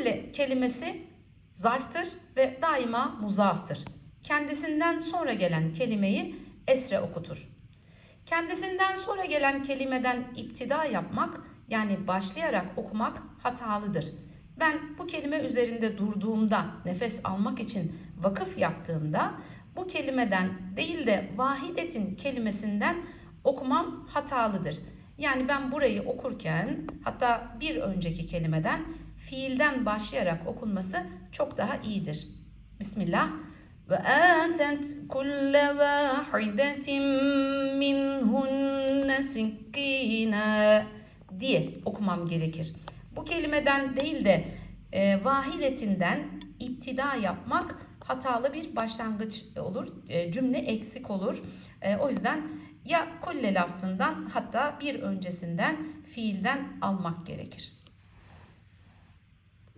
kulle kelimesi zarftır ve daima muzaftır. Kendisinden sonra gelen kelimeyi esre okutur. Kendisinden sonra gelen kelimeden iptida yapmak yani başlayarak okumak hatalıdır. Ben bu kelime üzerinde durduğumda, nefes almak için vakıf yaptığımda bu kelimeden değil de vahidetin kelimesinden okumam hatalıdır. Yani ben burayı okurken hatta bir önceki kelimeden fiilden başlayarak okunması çok daha iyidir. Bismillah. Ve atet kulle vahidetin minhunne sikkina diye okumam gerekir. Bu kelimeden değil de e, vahidetinden iptida yapmak hatalı bir başlangıç olur. E, cümle eksik olur. E, o yüzden ya kulle lafzından hatta bir öncesinden fiilden almak gerekir.